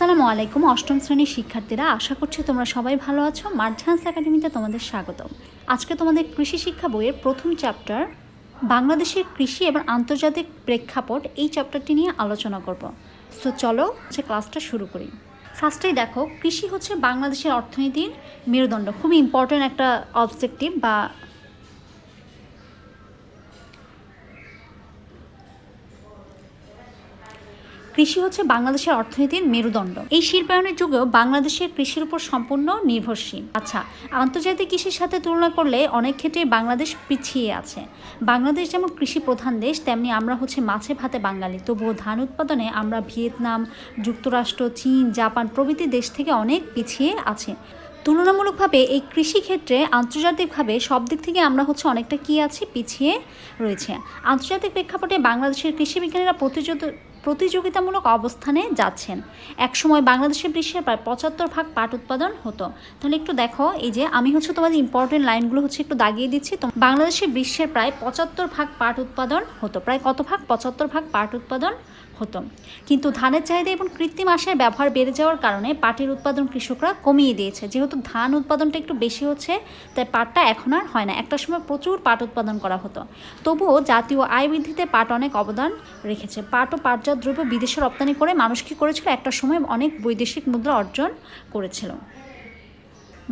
আসসালামু আলাইকুম, অষ্টম শ্রেণির শিক্ষার্থীরা। আশা করছি তোমরা সবাই ভালো আছো। মার্ঝান্স একাডেমিতে তোমাদের স্বাগত আজকে তোমাদের কৃষি শিক্ষা বইয়ের প্রথম চ্যাপ্টার বাংলাদেশের কৃষি এবং আন্তর্জাতিক প্রেক্ষাপট, এই চ্যাপ্টারটি নিয়ে আলোচনা করব। সো চলো হচ্ছে ক্লাসটা শুরু করি। ফার্স্টেই দেখো, কৃষি হচ্ছে বাংলাদেশের অর্থনীতির মেরুদণ্ড। খুবই ইম্পর্ট্যান্ট একটা অবজেক্টিভ বা কৃষি হচ্ছে বাংলাদেশের অর্থনীতির মেরুদণ্ড। এই শিল্পায়নের যুগেও বাংলাদেশের কৃষির উপর সম্পূর্ণ নির্ভরশীল। আচ্ছা আন্তর্জাতিক কৃষির সাথে তুলনা করলে অনেক ক্ষেত্রে বাংলাদেশ পিছিয়ে আছে। বাংলাদেশ যেমন কৃষি প্রধান দেশ, তেমনি আমরা হচ্ছে মাছে ভাতে বাঙালি। তবুও ধান উৎপাদনে আমরা ভিয়েতনাম, যুক্তরাষ্ট্র, চীন, জাপান প্রভৃতি দেশ থেকে অনেক পিছিয়ে আছে। তুলনামূলকভাবে এই কৃষিক্ষেত্রে আন্তর্জাতিকভাবে সব দিক থেকে আমরা হচ্ছে অনেকটা কী আছি, পিছিয়ে রয়েছে। আন্তর্জাতিক প্রেক্ষাপটে বাংলাদেশের কৃষি বিজ্ঞানীরা প্রতিযোগ প্রতিযোগিতামূলক অবস্থানে যাচ্ছেন। একসময় বাংলাদেশের বিশ্বের প্রায় পঁচাত্তর ভাগ পাট উৎপাদন হতো। তাহলে একটু দেখো, এই যে আমি হচ্ছে তোমাদের ইম্পর্টেন্ট লাইনগুলো হচ্ছে একটু দাগিয়ে দিচ্ছি। তো বাংলাদেশে বিশ্বের প্রায় পঁচাত্তর ভাগ পাট উৎপাদন হতো। প্রায় কত ভাগ? পঁচাত্তর ভাগ পাট উৎপাদন হতো। কিন্তু ধানের চাহিদা এবং কৃত্রিম আশের ব্যবহার বেড়ে যাওয়ার কারণে পাটের উৎপাদন কৃষকরা কমিয়ে দিয়েছে। যেহেতু ধান উৎপাদনটা একটু বেশি হচ্ছে, তাই পাটটা এখন আর হয় না। একটা সময় প্রচুর পাট উৎপাদন করা হতো। তবুও জাতীয় আয় বৃদ্ধিতে পাট অনেক অবদান রেখেছে। পাট ও পাটজাত দ্রব্য বিদেশে রপ্তানি করে মানুষ কী করেছিল? একটা সময় অনেক বৈদেশিক মুদ্রা অর্জন করেছিল।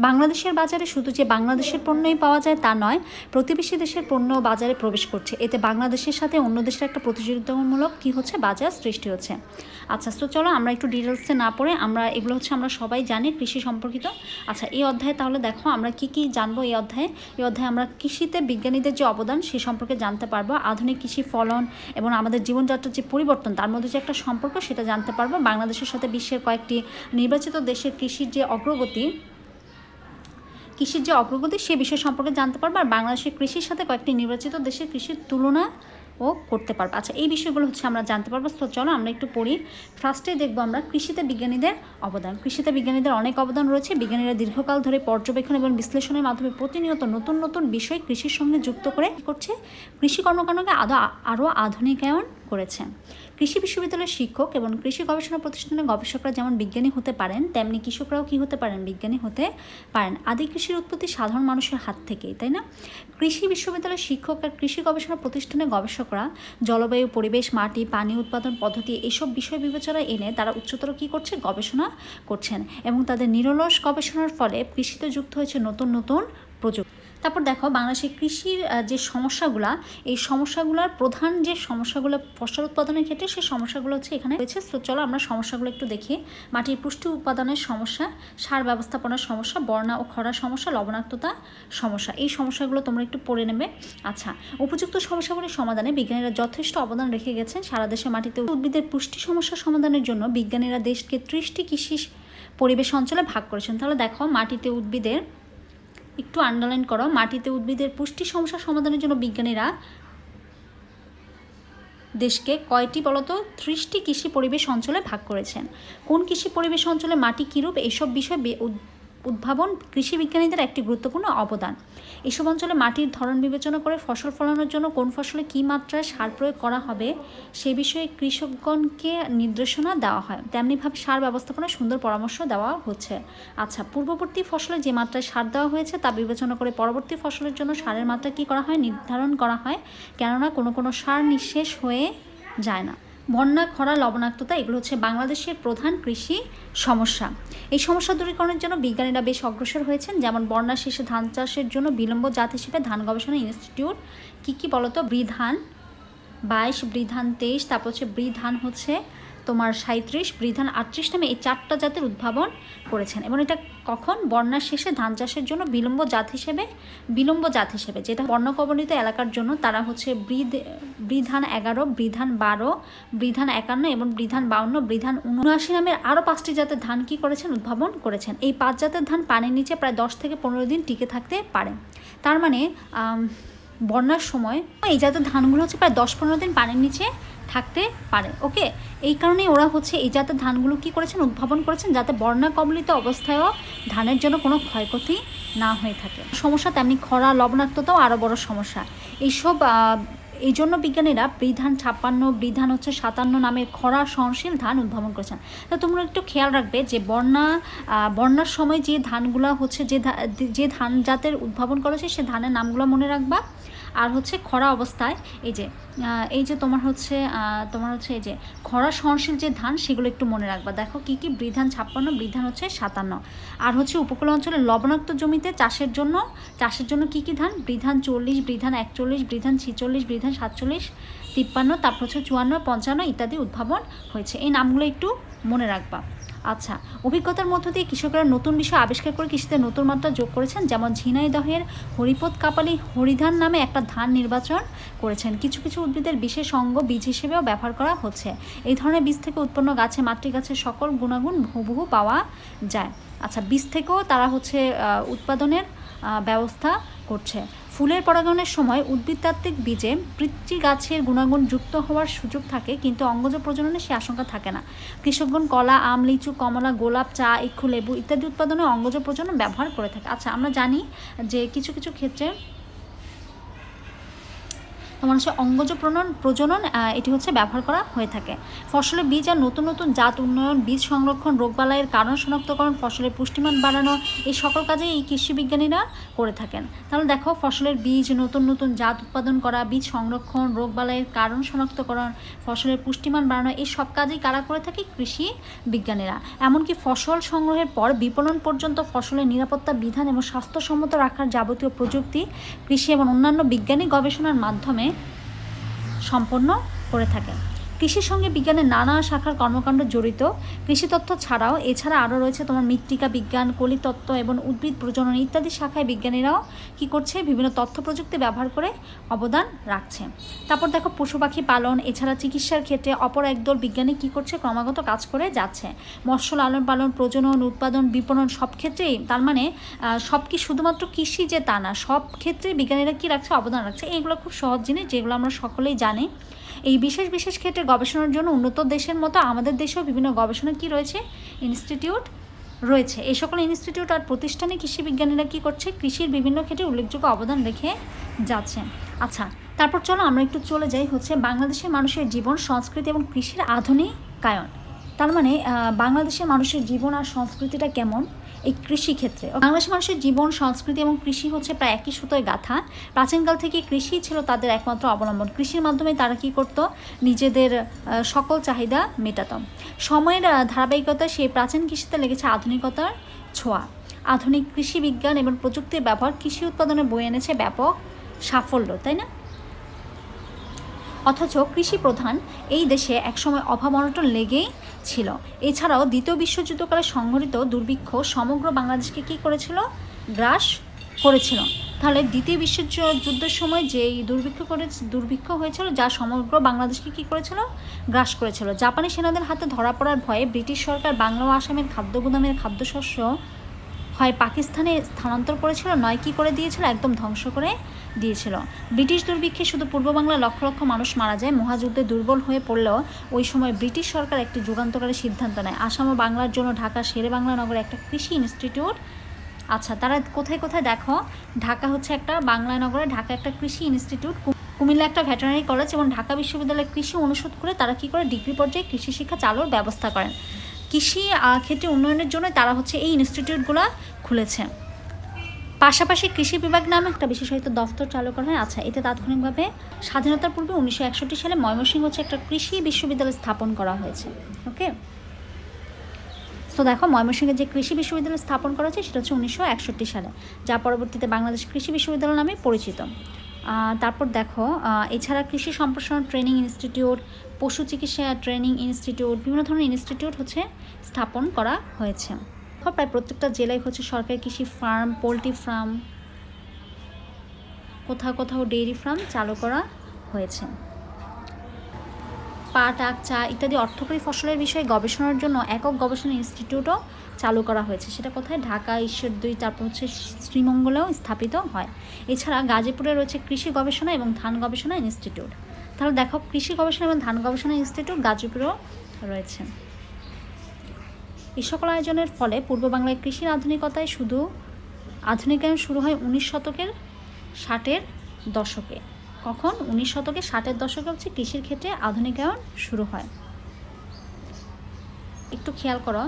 বাংলাদেশের বাজারে শুধু যে বাংলাদেশের পণ্যই পাওয়া যায় তা নয়, প্রতিবেশী দেশের পণ্য বাজারে প্রবেশ করছে। এতে বাংলাদেশের সাথে অন্য দেশের একটা প্রতিযোগিতামূলক কী হচ্ছে? বাজার সৃষ্টি হচ্ছে। আচ্ছা তো চলো আমরা একটু ডিটেলসে না পড়ে, আমরা এগুলো হচ্ছে আমরা সবাই জানি, কৃষি সম্পর্কিত। আচ্ছা এই অধ্যায়ে তাহলে দেখো আমরা কি কি জানব এই অধ্যায়ে। এই অধ্যায়ে আমরা কৃষিতে বিজ্ঞানীদের যে অবদান, সে সম্পর্কে জানতে পারব। আধুনিক কৃষি ফলন এবং আমাদের জীবনযাত্রার যে পরিবর্তন, তার মধ্যে যে একটা সম্পর্ক, সেটা জানতে পারব। বাংলাদেশের সাথে বিশ্বের কয়েকটি নির্বাচিত দেশের কৃষির যে অগ্রগতি কৃষির যে অগ্রগতি, সে বিষয় সম্পর্কে জানতে পারব আর বাংলাদেশের কৃষির সাথে কয়েকটি নির্বাচিত দেশের কৃষির তুলনা ও করতে পারব। আচ্ছা এই বিষয়গুলো হচ্ছে আমরা জানতে পারব। তো চলো আমরা একটু পড়ি। ফার্স্টে দেখব আমরা কৃষিতে বিজ্ঞানীদের অবদান। কৃষিতে বিজ্ঞানীদের অনেক অবদান রয়েছে। বিজ্ঞানীরা দীর্ঘকাল ধরে পর্যবেক্ষণ এবং বিশ্লেষণের মাধ্যমে প্রতিনিয়ত নতুন নতুন বিষয় কৃষির সঙ্গে যুক্ত করে করছে? কৃষি কর্মকাণ্ডকে আদৌ, আরও আধুনিকায়ন করেছে। কৃষি বিশ্ববিদ্যালয়ের শিক্ষক এবং কৃষি গবেষণা প্রতিষ্ঠানের গবেষকরা যেমন বিজ্ঞানী হতে পারেন, তেমনি কৃষকরাও কী হতে পারেন? বিজ্ঞানী হতে পারেন। আদি কৃষির উৎপত্তি সাধারণ মানুষের হাত থেকেই, তাই না? কৃষি বিশ্ববিদ্যালয়ের শিক্ষক আর কৃষি গবেষণা প্রতিষ্ঠানের গবেষকরা জলবায়ু, পরিবেশ, মাটি, পানি উৎপাদন পদ্ধতি এসব বিষয় বিবেচনা এনে তারা উচ্চতর কী করছে? গবেষণা করছেন এবং তাদের নিরলস গবেষণার ফলে কৃষিতে যুক্ত হয়েছে নতুন নতুন প্রযুক্তি। তারপর দেখো বাংলাদেশের কৃষির যে সমস্যাগুলা, এই সমস্যাগুলোর প্রধান যে সমস্যাগুলো, ফসল উৎপাদনের ক্ষেত্রে সেই সমস্যাগুলো হচ্ছে এখানে রয়েছে। তো চলো আমরা সমস্যাগুলো একটু দেখি। মাটির পুষ্টি উৎপাদনের সমস্যা, সার ব্যবস্থাপনার সমস্যা, বর্ণা ও খরা সমস্যা, লবণাক্ততা সমস্যা, এই সমস্যাগুলো তোমরা একটু পড়ে নেবে। আচ্ছা উপযুক্ত সমস্যাগুলির সমাধানে বিজ্ঞানীরা যথেষ্ট অবদান রেখে গেছেন সারা দেশে মাটিতে উদ্ভিদের পুষ্টি সমস্যা সমাধানের জন্য। বিজ্ঞানীরা দেশকে ত্রিশটি কৃষি পরিবেশ অঞ্চলে ভাগ করেছেন। তাহলে দেখো মাটিতে উদ্ভিদের একটু আন্ডারলাইন করো, মাটিতে উদ্ভিদের পুষ্টি সমস্যা সমাধানের জন্য বিজ্ঞানীরা দেশকে কয়টি বলতো? ত্রিশটি কৃষি পরিবেশ অঞ্চলে ভাগ করেছেন। কোন কৃষি পরিবেশ অঞ্চলে মাটি কীরূপ? এসব বিষয় উদ্ভাবন কৃষি বিজ্ঞানীদের একটি গুরুত্বপূর্ণ অবদান। এসব অঞ্চলে মাটির ধরন বিবেচনা করে ফসল ফলানোর জন্য কোন ফসলে কী মাত্রায় সার প্রয়োগ করা হবে, সে বিষয়ে কৃষকগণকে নির্দেশনা দেওয়া হয়। তেমনিভাবে সার ব্যবস্থাপনায় সুন্দর পরামর্শ দেওয়া হচ্ছে। আচ্ছা পূর্ববর্তী ফসলে যে মাত্রায় সার দেওয়া হয়েছে তা বিবেচনা করে পরবর্তী ফসলের জন্য সারের মাত্রা কী করা হয়, নির্ধারণ করা হয়, কেননা কোনো কোনো সার নিঃশেষ হয়ে যায় না। বন্যা, খরা, লবণাক্ততা, এগুলো হচ্ছে বাংলাদেশের প্রধান কৃষি সমস্যা। এই সমস্যা দূরীকরণের জন্য বিজ্ঞানীরা বেশ অগ্রসর হয়েছেন। যেমন বন্যা শেষে ধান চাষের জন্য বিলম্ব জাত হিসেবে ধান গবেষণা ইনস্টিটিউট কী কী বলতো? বৃধান, বাইশ, বৃধান তেইশ, তারপর হচ্ছে বৃধান হচ্ছে তোমার বৃধান আটত্রিশ নামে এই চারটা জাতের উদ্ভাবন করেছেন। এবং এটা কখন? বন্যার শেষে ধান চাষের জন্য বিলম্ব জাত হিসেবে, বিলম্ব জাত হিসেবে, যেটা বন্যা কবলিত এলাকার জন্য তারা হচ্ছে বৃদ বৃধান এগারো বৃধান বারো বৃধান একান্ন এবং বৃধান বাউন্ন বৃধান উনআশি নামের আরও পাঁচটি জাতের ধান কি করেছেন? উদ্ভাবন করেছেন। এই পাঁচ জাতের ধান পানির নিচে প্রায় দশ থেকে পনেরো দিন টিকে থাকতে পারে। তার মানে বন্যার সময় এই জাতের ধানগুলো হচ্ছে প্রায় দশ পনেরো দিন পানির নিচে থাকতে পারে। ওকে? এই কারণে ওরা হচ্ছে এই জাতের ধানগুলো কি করেছেন? উদ্ভাবন করেছেন যাতে বন্যা কবলিত অবস্থায়ও ধানের জন্য কোনো ক্ষয়ক্ষতি না হয়ে থাকে। সমস্যা তেমনি খরা, লবণাক্ততাও আরও বড় সমস্যা। এইসব এই জন্য বিজ্ঞানীরা বৃধান ছাপ্পান্ন, বৃধান হচ্ছে সাতান্ন নামের খরা সহনশীল ধান উদ্ভাবন করেছেন। তা তোমরা একটু খেয়াল রাখবে যে বন্যা বন্যার সময় যে ধানগুলো হচ্ছে, যে যে ধান জাতের উদ্ভাবন করেছে সে ধানের নামগুলো মনে রাখবা। আর হচ্ছে খরা অবস্থায়, এই যে এই যে তোমার হচ্ছে তোমার হচ্ছে এই যে খরা সহনশীল যে ধান, সেগুলো একটু মনে রাখবা। দেখো কি কি? বৃধান ছাপ্পান্ন, বৃধান হচ্ছে সাতান্ন। আর হচ্ছে উপকূল অঞ্চলে লবণাক্ত জমিতে চাষের জন্য চাষের জন্য কি কি ধান? বৃধান চল্লিশ, বৃধান একচল্লিশ, বৃধান ছিচল্লিশ, বৃধান সাতচল্লিশ, তিপ্পান্ন, তারপর হচ্ছে চুয়ান্ন, পঞ্চান্ন ইত্যাদি উদ্ভাবন হয়েছে। এই নামগুলো একটু মনে রাখবা। আচ্ছা অভিজ্ঞতার মধ্য দিয়ে কৃষকরা নতুন বিষয় আবিষ্কার করে কৃষিতে নতুন মাত্রা যোগ করেছেন, যেমন ঝিনাইদহের হরিপদ কাপালি হরিধান নামে একটা ধান নির্বাচন করেছেন। কিছু কিছু উদ্ভিদের বিশেষ অঙ্গ বীজ হিসেবেও ব্যবহার করা হচ্ছে। এই ধরনের বীজ থেকে উৎপন্ন গাছে মাতৃগাছের সকল গুণাগুণ হুবহু পাওয়া যায়। আচ্ছা বীজ থেকেও তারা হচ্ছে উৎপাদনের ব্যবস্থা করছে। ফুলের পরাগণের সময় উদ্ভিদতাত্ত্বিক বীজে বৃত্তি গাছের গুণাগুণ যুক্ত হওয়ার সুযোগ থাকে, কিন্তু অঙ্গজ প্রজননে সে আশঙ্কা থাকে না। কৃষকগণ কলা, আম, লিচু, কমলা, গোলাপ, চা, ইক্ষু, লেবু ইত্যাদি উৎপাদনে অঙ্গজ প্রজনন ব্যবহার করে থাকে। আচ্ছা আমরা জানি যে কিছু কিছু ক্ষেত্রে তোমার হচ্ছে অঙ্গজ প্রণন প্রজনন এটি হচ্ছে ব্যবহার করা হয়ে থাকে। ফসলের বীজ আর নতুন নতুন জাত উন্নয়ন, বীজ সংরক্ষণ, রোগবালাইয়ের কারণ শনাক্তকরণ, ফসলের পুষ্টিমান বাড়ানো, এই সকল কাজেই এই কৃষি বিজ্ঞানীরা করে থাকেন। তাহলে দেখো, ফসলের বীজ, নতুন নতুন জাত উৎপাদন করা, বীজ সংরক্ষণ, রোগবালাইয়ের কারণ শনাক্তকরণ, ফসলের পুষ্টিমান বাড়ানো, এই সব কাজেই কারা করে থাকে? কৃষি বিজ্ঞানীরা। এমনকি ফসল সংগ্রহের পর বিপণন পর্যন্ত ফসলের নিরাপত্তা বিধান এবং স্বাস্থ্যসম্মত রাখার যাবতীয় প্রযুক্তি, কৃষি এবং অন্যান্য বিজ্ঞানিক গবেষণার মাধ্যমে সম্পন্ন করে থাকে। কৃষির সঙ্গে বিজ্ঞানের নানা শাখার কর্মকাণ্ড জড়িত। কৃষি তত্ত্ব ছাড়াও এছাড়া আরও রয়েছে তোমার মৃত্তিকা বিজ্ঞান, কলিতত্ত্ব এবং উদ্ভিদ প্রজনন ইত্যাদি শাখায় বিজ্ঞানীরাও কি করছে, বিভিন্ন তথ্য প্রযুক্তি ব্যবহার করে অবদান রাখছে। তারপর দেখো পশু পাখি পালন, এছাড়া চিকিৎসার ক্ষেত্রে অপর একদল বিজ্ঞানী কি করছে, ক্রমাগত কাজ করে যাচ্ছে। মৎস্য লালন পালন, প্রজনন, উৎপাদন, বিপণন সব ক্ষেত্রেই, তার মানে সব কি শুধুমাত্র কৃষি যে তা না, সব ক্ষেত্রে বিজ্ঞানীরা কি রাখছে, অবদান রাখছে, এইগুলো খুব সহজ জিনিস, যেগুলো আমরা সকলেই জানি। এই বিশেষ বিশেষ ক্ষেত্রে গবেষণার জন্য উন্নত দেশের মতো আমাদের দেশেও বিভিন্ন গবেষণা কি রয়েছে? ইনস্টিটিউট রয়েছে। এই সকল ইনস্টিটিউট আর প্রতিষ্ঠানে কৃষি বিজ্ঞানীরা কী করছে? কৃষির বিভিন্ন ক্ষেত্রে উল্লেখযোগ্য অবদান রেখে যাচ্ছে। আচ্ছা তারপর চলো আমরা একটু চলে যাই হচ্ছে বাংলাদেশের মানুষের জীবন, সংস্কৃতি এবং কৃষির আধুনিকায়ন। তার মানে বাংলাদেশের মানুষের জীবন আর সংস্কৃতিটা কেমন? এই কৃষি ক্ষেত্রে বাংলাদেশের মানুষের জীবন, সংস্কৃতি এবং কৃষি হচ্ছে প্রায় একই সুতোয় গাথা। প্রাচীনকাল থেকে কৃষি ছিল তাদের একমাত্র অবলম্বন। কৃষির মাধ্যমে তারা কি করত? নিজেদের সকল চাহিদা মেটাত। সময়ের ধারাবাহিকতা, সেই প্রাচীন কৃষিতে লেগেছে আধুনিকতার ছোঁয়া। আধুনিক কৃষি বিজ্ঞান এবং প্রযুক্তির ব্যবহার কৃষি উৎপাদনে বয়ে এনেছে ব্যাপক সাফল্য, তাই না? অথচ কৃষি প্রধান এই দেশে একসময় অভাব অনটন লেগেই ছিল। এছাড়াও দ্বিতীয় বিশ্বযুদ্ধকালে সংঘটিত দুর্ভিক্ষ সমগ্র বাংলাদেশকে কী করেছিল? গ্রাস করেছিল। তাহলে দ্বিতীয় বিশ্বযুদ্ধের সময় যে দুর্ভিক্ষ করে, দুর্ভিক্ষ হয়েছিল, যা সমগ্র বাংলাদেশকে কী করেছিল? গ্রাস করেছিল। জাপানি সেনাদের হাতে ধরা পড়ার ভয়ে ব্রিটিশ সরকার বাংলা ও আসামের খাদ্য গুদামের খাদ্যশস্য হয় পাকিস্তানে স্থানান্তর করেছিল, নয় কি করে দিয়েছিল, একদম ধ্বংস করে দিয়েছিল। ব্রিটিশ দুর্ভিক্ষে শুধু পূর্ব বাংলার লক্ষ লক্ষ মানুষ মারা যায়, মহাযুদ্ধে দুর্বল হয়ে পড়লেও ওই সময় ব্রিটিশ সরকার একটি যুগান্তকারী সিদ্ধান্ত নেয়। আসাম ও বাংলার জন্য ঢাকা শেরে বাংলা নগরে একটা কৃষি ইনস্টিটিউট আচ্ছা তারা কোথায় কোথায় দেখো? ঢাকা হচ্ছে একটা, বাংলা নগরে ঢাকা একটা কৃষি ইনস্টিটিউট। কুমিল্লা একটা ভেটেরিনারি কলেজ এবং ঢাকা বিশ্ববিদ্যালয়ে কৃষি অনুষদ করে তারা কি করে ডিগ্রি পর্যায়ে কৃষি শিক্ষা চালুর ব্যবস্থা করেন। কৃষি ক্ষেত্রে উন্নয়নের জন্য তারা হচ্ছে এই ইনস্টিটিউটগুলো খুলেছে। পাশাপাশি কৃষি বিভাগ নামে একটা বিশেষায়িত দফতর চালু করা হয়। আচ্ছা এতে তাৎক্ষণিকভাবে স্বাধীনতার পূর্বে উনিশশো একষট্টি সালে ময়মনসিংহ হচ্ছে একটা কৃষি বিশ্ববিদ্যালয় স্থাপন করা হয়েছে। ওকে? তো দেখো ময়মনসিংহে যে কৃষি বিশ্ববিদ্যালয় স্থাপন করা হয়েছে, সেটা হচ্ছে উনিশশো একষট্টি সালে। যা পরবর্তীতে বাংলাদেশ কৃষি বিশ্ববিদ্যালয় নামে পরিচিত। তারপর দেখো এছাড়া কৃষি সম্প্রসারণ ট্রেনিং ইনস্টিটিউট, পশু চিকিৎসা ট্রেনিং ইনস্টিটিউট, বিভিন্ন ধরনের ইনস্টিটিউট হচ্ছে স্থাপন করা হয়েছে। প্রায় প্রত্যেকটা জেলায় হচ্ছে সরকারি কৃষি ফার্ম, পোলট্রি ফার্ম, কোথাও কোথাও ডেইরি ফার্ম চালু করা হয়েছে। পাট, আখ, চা ইত্যাদি অর্থকরী ফসলের বিষয়ে গবেষণার জন্য একক গবেষণা ইনস্টিটিউটও চালু করা হয়েছে। সেটা কোথায়? ঢাকা, ঈশ্বরদী, তারপর হচ্ছে শ্রীমঙ্গলেও স্থাপিত হয়। এছাড়া গাজীপুরে রয়েছে কৃষি গবেষণা এবং ধান গবেষণা ইনস্টিটিউট। তাহলে দেখো, কৃষি গবেষণা এবং ধান গবেষণা ইনস্টিটিউট গাজীপুরেও রয়েছে। এই সকল আয়োজনের ফলে পূর্ব বাংলায় কৃষির আধুনিকতায় শুধু আধুনিকায়ন শুরু হয় উনিশ শতকের ষাটের দশকে। কখন? উনিশ শতকে ষাটের দশকে হচ্ছে কৃষির ক্ষেত্রে আধুনিকায়ন শুরু হয়। একটু খেয়াল করো।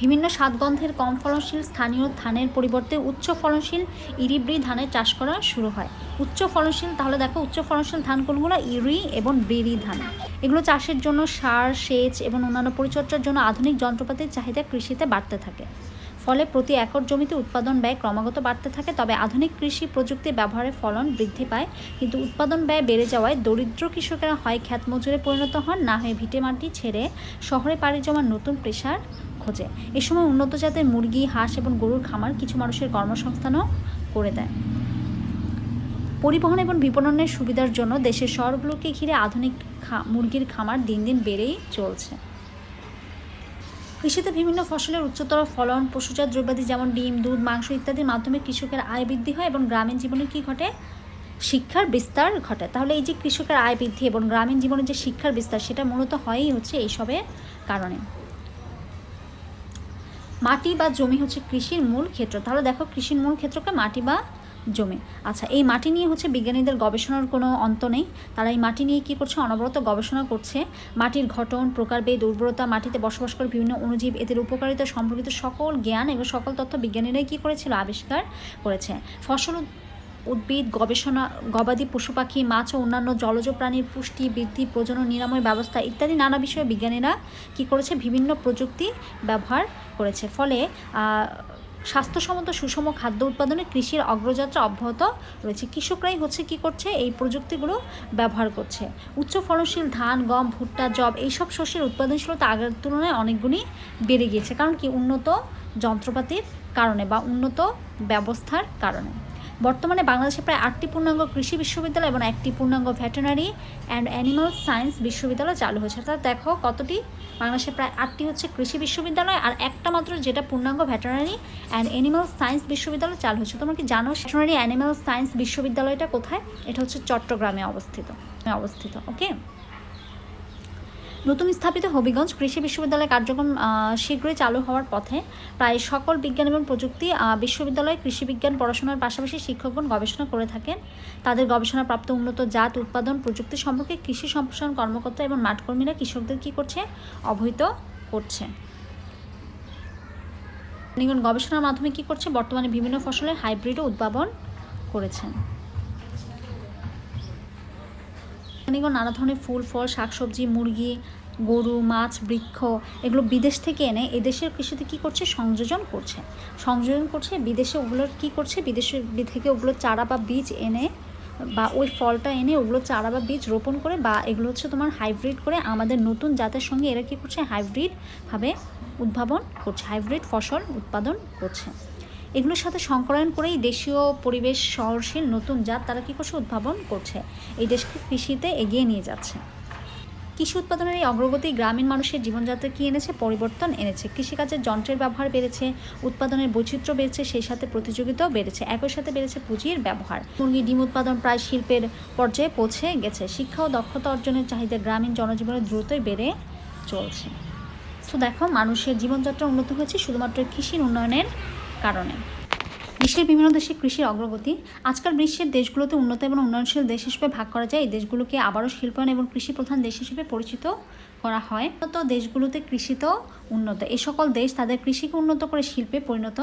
বিভিন্ন স্বাদগন্ধের কম ফলনশীল স্থানীয় ধানের পরিবর্তে উচ্চ ফলনশীল ইরিব্রি ধানের চাষ করা শুরু হয়। উচ্চ ফলনশীল, তাহলে দেখো উচ্চ ফলনশীল ধান কোনগুলো? ইরি এবং ব্রিরি ধান। এগুলো চাষের জন্য সার, সেচ এবং অন্যান্য পরিচর্যার জন্য আধুনিক যন্ত্রপাতির চাহিদা কৃষিতে বাড়তে থাকে। ফলে প্রতি একর জমিতে উৎপাদন ব্যয় ক্রমাগত বাড়তে থাকে, তবে আধুনিক কৃষি প্রযুক্তি ব্যবহারে ফলন বৃদ্ধি পায়। কিন্তু উৎপাদন ব্যয় বেড়ে যাওয়ায় দরিদ্র কৃষকেরা হয় খ্যাত মজুরে পরিণত হন, না হয় ভিটে মাটি ছেড়ে শহরে পাড়ি জমার নতুন পেশার খোঁজে। এ সময় উন্নত জাতের মুরগি, হাঁস এবং গরুর খামার কিছু মানুষের কর্মসংস্থানও করে দেয়। পরিবহন এবং বিপণনের সুবিধার জন্য দেশের শহরগুলোকে ঘিরে আধুনিক মুরগির খামার দিন দিন বেড়েই চলছে। কৃষিতে বিভিন্ন ফসলের উচ্চতর ফলন, পশুজাত দ্রব্যাদি যেমন ডিম, দুধ, মাংস ইত্যাদির মাধ্যমে কৃষকের আয় বৃদ্ধি হয় এবং গ্রামীণ জীবনে কী ঘটে? শিক্ষার বিস্তার ঘটে। তাহলে এই যে কৃষকের আয় বৃদ্ধি এবং গ্রামীণ জীবনের যে শিক্ষার বিস্তার, সেটা মূলত হয়ই হচ্ছে এইসবের কারণে। মাটি বা জমি হচ্ছে কৃষির মূল ক্ষেত্র। তাহলে দেখো কৃষির মূল ক্ষেত্রকে মাটি বা জমি। আচ্ছা এই মাটি নিয়ে হচ্ছে বিজ্ঞানীদের গবেষণার কোনো অন্ত নেই। তারা এই মাটি নিয়ে কী করছে? অনবরত গবেষণা করছে। মাটির গঠন প্রকারভেদ, উর্বরতা, মাটিতে বসবাস করে বিভিন্ন অণুজীব, এদের উপকারিতা, সম্পর্কিত সকল জ্ঞান এবং সকল তথ্য বিজ্ঞানীরাই কী করেছিল? আবিষ্কার করেছে। ফসল উদ্ভিদ, গবেষণা, গবাদি পশু পাখি, মাছ ও অন্যান্য জলজ প্রাণীর পুষ্টি, বৃদ্ধি, প্রজনন, নিরাময় ব্যবস্থা ইত্যাদি নানা বিষয়ে বিজ্ঞানীরা কী করেছে? বিভিন্ন প্রযুক্তি ব্যবহার করেছে। ফলে স্বাস্থ্যসম্মত সুষম খাদ্য উৎপাদনে কৃষির অগ্রযাত্রা অব্যাহত রয়েছে। কৃষকরাই হচ্ছে কি করছে? এই প্রযুক্তিগুলো ব্যবহার করছে। উচ্চ ফলনশীল ধান, গম, ভুট্টা জব এইসব শস্যের উৎপাদনশীলতা আগের তুলনায় অনেকগুলি বেড়ে গিয়েছে। কারণ কি? উন্নত যন্ত্রপাতির কারণে বা উন্নত ব্যবস্থার কারণে। বর্তমানে বাংলাদেশে প্রায় আটটি পূর্ণাঙ্গ কৃষি বিশ্ববিদ্যালয় এবং একটি পূর্ণাঙ্গ ভেটেরিনারি অ্যান্ড অ্যানিমাল সায়েন্স বিশ্ববিদ্যালয় চালু হয়েছে। অর্থাৎ দেখো কতটি? বাংলাদেশে প্রায় আটটি হচ্ছে কৃষি বিশ্ববিদ্যালয় আর একটা মাত্র যেটা পূর্ণাঙ্গ ভেটেরিনারি অ্যান্ড অ্যানিমাল সায়েন্স বিশ্ববিদ্যালয় চালু হয়েছে। তোমরা কি জানো ভেটেরিনারি অ্যানিমাল সায়েন্স বিশ্ববিদ্যালয়টা কোথায়? এটা হচ্ছে চট্টগ্রামে অবস্থিত। অবস্থিত ওকে নতুন স্থাপিত হবিগঞ্জ কৃষি বিশ্ববিদ্যালয় কার্যক্রম শীঘ্রই চালু হওয়ার পথে প্রায় সকল বিজ্ঞান এবং প্রযুক্তি বিশ্ববিদ্যালয়ে কৃষি বিজ্ঞান পড়াশোনার পাশাপাশি শিক্ষকগণ গবেষণা করে থাকেন। তাদের গবেষণাপ্রাপ্ত উন্নত জাত, উৎপাদন, প্রযুক্তি সম্পর্কে কৃষি সম্প্রসারণ কর্মকর্তা এবং মাঠকর্মীরা কৃষকদের কী করছে, অবহিত করছে। গবেষণার মাধ্যমে কী করছে, বর্তমানে বিভিন্ন ফসলের হাইব্রিডও উদ্ভাবন করেছেন। নিগন নানা ধরনের ফুল, ফল, শাকসবজি, মুরগি, গরু, মাছ, বৃক্ষ, এগুলো বিদেশ থেকে এনে এদেশের কৃষিতে কী করছে? সংযোজন করছে। সংযোজন করছে, বিদেশে ওগুলোর কী করছে? বিদেশে থেকে ওগুলো চারা বা বীজ এনে বা ওই ফলটা এনে ওগুলো চারা বা বীজ রোপণ করে বা এগুলো হচ্ছে তোমার হাইব্রিড করে আমাদের নতুন জাতের সঙ্গে এরা কী করছে? হাইব্রিডভাবে উদ্ভাবন করছে, হাইব্রিড ফসল উৎপাদন করছে। এগুলোর সাথে সংকলন করেই দেশীয় পরিবেশ সহনশীল নতুন জাত তারা কী করছে উদ্ভাবন করছে? এই দেশকে কৃষিতে এগিয়ে নিয়ে যাচ্ছে। কৃষি উৎপাদনের এই অগ্রগতি গ্রামীণ মানুষের জীবনযাত্রা কী এনেছে, পরিবর্তন এনেছে? কৃষিকাজের যন্ত্রের ব্যবহার বেড়েছে, উৎপাদনের বৈচিত্র্য বেড়েছে, সেই সাথে প্রতিযোগিতাও বেড়েছে, একই সাথে বেড়েছে পুঁজির ব্যবহার। মুরগি ডিম উৎপাদন প্রায় শিল্পের পর্যায়ে পৌঁছে গেছে। শিক্ষা ও দক্ষতা অর্জনের চাহিদা গ্রামীণ জনজীবনে দ্রুতই বেড়ে চলছে। তো দেখো, মানুষের জীবনযাত্রা উন্নত হয়েছে শুধুমাত্র কৃষির উন্নয়নের কারণে। বিশ্বের বিভিন্ন দেশে কৃষির অগ্রগতি, আজকাল বিশ্বের দেশগুলোতে উন্নত এবং উন্নয়নশীল দেশ হিসেবে ভাগ করা যায়। এই দেশগুলোকে আবারও শিল্পায়ন এবং কৃষি প্রধান দেশ হিসেবে পরিচিত করা হয়। উন্নত দেশগুলোতে কৃষিতেও উন্নত এই সকল দেশ তাদের কৃষিকে উন্নত করে শিল্পে পরিণত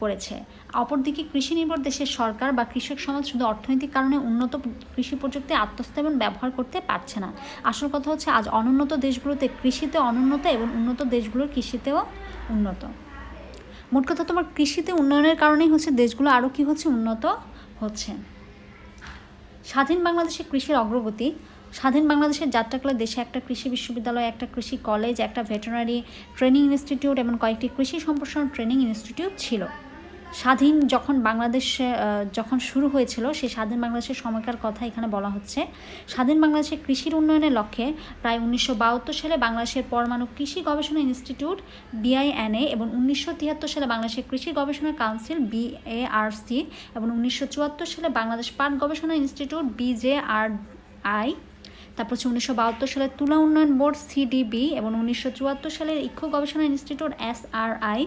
করেছে। অপরদিকে কৃষি নির্ভর দেশের সরকার বা কৃষক সমাজ শুধু অর্থনৈতিক কারণে উন্নত কৃষি প্রযুক্তি আত্মস্থাপন ব্যবহার করতে পারছে না। আসল কথা হচ্ছে, আজ অনুন্নত দেশগুলোতে কৃষিতে অনুন্নত এবং উন্নত দেশগুলোর কৃষিতেও উন্নত। মোট কথা তোমার কৃষিতে উন্নয়নের কারণেই হচ্ছে দেশগুলো আরও কী হচ্ছে, উন্নত হচ্ছে। স্বাধীন বাংলাদেশের কৃষির অগ্রগতি, স্বাধীন বাংলাদেশের যাত্রাকালে দেশে একটা কৃষি বিশ্ববিদ্যালয়, একটা কৃষি কলেজ, একটা ভেটেরিনারি ট্রেনিং ইনস্টিটিউট, এবং কয়েকটি কৃষি সম্প্রসারণ ট্রেনিং ইনস্টিটিউট ছিল। স্বাধীন যখন বাংলাদেশে যখন শুরু হয়েছিল, সেই স্বাধীন বাংলাদেশের সময়কার কথা এখানে বলা হচ্ছে। স্বাধীন বাংলাদেশের কৃষির উন্নয়নের লক্ষ্যে প্রায় উনিশশো বাহাত্তর সালে বাংলাদেশের পরমাণু কৃষি গবেষণা ইনস্টিটিউট, বিআইএনএ, এবং উনিশশো তিয়াত্তর সালে বাংলাদেশের কৃষি গবেষণা কাউন্সিল, বিএআরসি, এবং উনিশশো চুয়াত্তর সালে বাংলাদেশ পাট গবেষণা ইনস্টিটিউট, বিজেআরআই, তারপর হচ্ছে উনিশশো বাহাত্তর সালে তুলা উন্নয়ন বোর্ড, সিডিবি, এবং উনিশশো চুয়াত্তর সালের ইক্ষু গবেষণা ইনস্টিটিউট, এসআরআই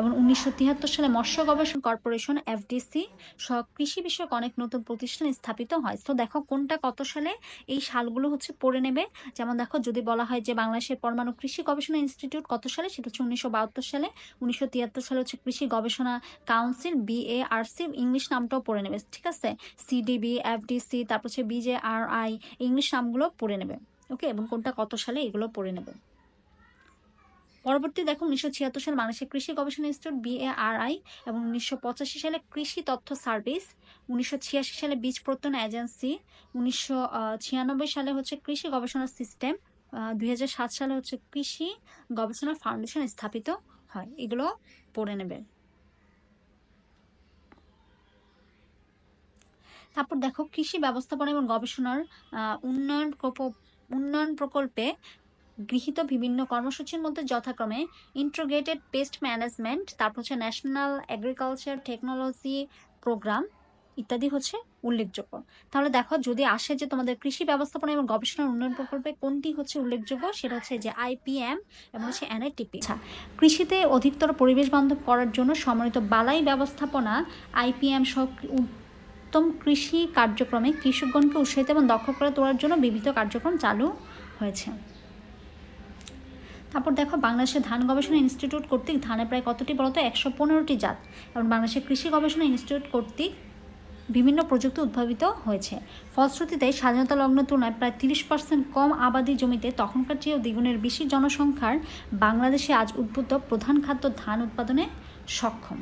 এবং উনিশশো তিয়াত্তর সালে মৎস্য গবেষণা কর্পোরেশন, এফডিসি সহ কৃষি বিষয়ক অনেক নতুন প্রতিষ্ঠান স্থাপিত হয়। তো দেখো কোনটা কত সালে এই সালগুলো হচ্ছে পড়ে নেবে? যেমন দেখো যদি বলা হয় যে বাংলাদেশের পরমাণু কৃষি গবেষণা ইনস্টিটিউট কত সালে? সেটা হচ্ছে উনিশশো বাহাত্তর সালে। উনিশশো তিয়াত্তর সালে হচ্ছে কৃষি গবেষণা কাউন্সিল, বিএআরসি, ইংলিশ নামটাও পড়ে নেবে, ঠিক আছে? সিডিবি, এফডিসি, তারপর হচ্ছে বিজেআরআই, ইংলিশ নামগুলো পড়ে নেবে, ওকে? এবং কোনটা কত সালে এগুলো পড়ে নেবে। পরবর্তী দেখো উনিশশো ছিয়াত্তর সালে বাংলাদেশের কৃষি গবেষণা ইনস্টিটিউট, বিএআরআই, এবং উনিশশো পঁচাশি সালে কৃষি তথ্য সার্ভিস, উনিশশো ছিয়াশি সালে বীজ প্রত্যয়ন এজেন্সি, উনিশশো ছিয়ানব্বই সালে হচ্ছে কৃষি গবেষণা সিস্টেম দুই সালে হচ্ছে কৃষি গবেষণা ফাউন্ডেশন স্থাপিত হয়। এগুলো পড়ে নেবে। তারপর দেখো কৃষি ব্যবস্থাপনা এবং গবেষণার উন্নয়ন উন্নয়ন প্রকল্পে গৃহীত বিভিন্ন কর্মসূচির মধ্যে যথাক্রমে ইন্ট্রোগ্রেটেড পেস্ট ম্যানেজমেন্ট তারপর হচ্ছে ন্যাশনাল এগ্রিকালচার টেকনোলজি প্রোগ্রাম ইত্যাদি হচ্ছে উল্লেখযোগ্য। তাহলে দেখো, যদি আসে যে তোমাদের কৃষি ব্যবস্থাপনা এবং গবেষণা উন্নয়ন প্রকল্পে কোনটি হচ্ছে উল্লেখযোগ্য, সেটা হচ্ছে যে আইপিএম এবং হচ্ছে এনআইটিপি আচ্ছা কৃষিতে অধিকতর পরিবেশ বান্ধব করার জন্য সম্মানিত বালাই ব্যবস্থাপনা আইপিএম সহ উত্তম কৃষি কার্যক্রমে কৃষকগণকে উৎসাহিত এবং দক্ষ করে তোলার জন্য বিবিধ কার্যক্রম চালু হয়েছে। তারপর দেখো, বাংলাদেশের ধান গবেষণা ইনস্টিটিউট কর্তৃক ধানের প্রায় কতটি বলতো? একশো পনেরোটি জাত। এবং বাংলাদেশের কৃষি গবেষণা ইনস্টিটিউট কর্তৃক বিভিন্ন প্রযুক্তি উদ্ভাবিত হয়েছে। ফলশ্রুতিতে, স্বাধীনতা লগ্ন তুলনায় প্রায় তিরিশ পার্সেন্ট কম আবাদি জমিতে তখনকার চেয়েও দ্বিগুণের বেশি জনসংখ্যার বাংলাদেশে আজ উদ্বুদ্ধ প্রধান খাদ্য ধান উৎপাদনে সক্ষম।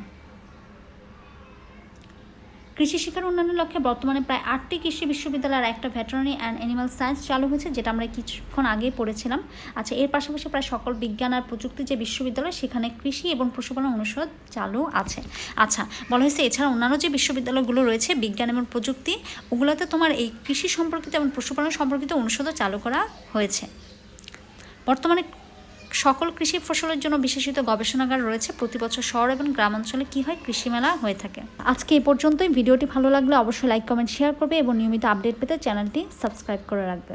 কৃষি শিক্ষার উন্নয়নের লক্ষ্যে বর্তমানে প্রায় আটটি কৃষি বিশ্ববিদ্যালয় আর একটা ভেটেরিনারি অ্যান্ড অ্যানিমাল সায়েন্স চালু হয়েছে, যেটা আমরা কিছুক্ষণ আগেই পড়েছিলাম। আচ্ছা এর পাশাপাশি প্রায় সকল বিজ্ঞান আর প্রযুক্তি যে বিশ্ববিদ্যালয়, সেখানে কৃষি এবং পশুপালন অনুষদ চালু আছে। আচ্ছা বলা হয়েছে এছাড়া অন্যান্য যে বিশ্ববিদ্যালয়গুলো রয়েছে, বিজ্ঞান এবং প্রযুক্তি, ওগুলোতে তোমার এই কৃষি সম্পর্কিত এবং পশুপালন সম্পর্কিত অনুষদও চালু করা হয়েছে। বর্তমানে সকল কৃষি ফসলের জন্য বিশেষিত গবেষণাগার রয়েছে। প্রতি বছর শহর এবং গ্রামাঞ্চলে কী হয়? কৃষি মেলা হয়ে থাকে। আজকে এই পর্যন্তই। ভিডিওটি ভালো লাগলে অবশ্যই লাইক কমেন্ট শেয়ার করবে এবং নিয়মিত আপডেট পেতে চ্যানেলটি সাবস্ক্রাইব করে রাখবে